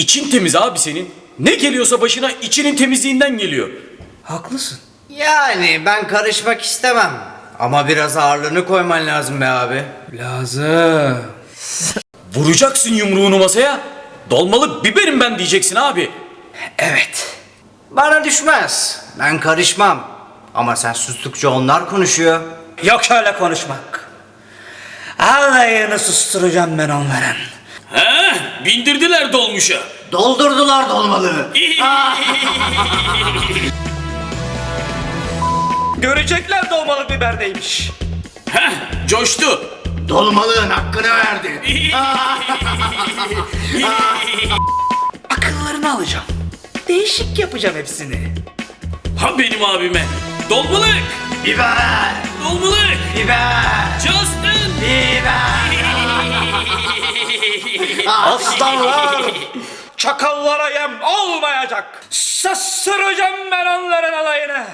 İçin temiz abi senin. Ne geliyorsa başına içinin temizliğinden geliyor. Haklısın. Yani ben karışmak istemem. Ama biraz ağırlığını koyman lazım be abi. Lazım. Vuracaksın yumruğunu masaya. Dolmalık biberim ben diyeceksin abi. Evet. Bana düşmez. Ben karışmam. Ama sen sustukça onlar konuşuyor. Yok öyle konuşmak. Alayını susturacağım ben onların. Bindirdiler dolmuşa. Doldurdular dolmalığı. Görecekler dolmalık biber neymiş. Heh, coştu. Dolmalığın hakkını verdi. Akıllarını alacağım. Değişik yapacağım hepsini. Ha benim abime. Dolmalık. Biber. Dolmalık. Biber. Justin. Biber. Aslanlar çakallara yem olmayacak. Sastıracağım ben onların alayını.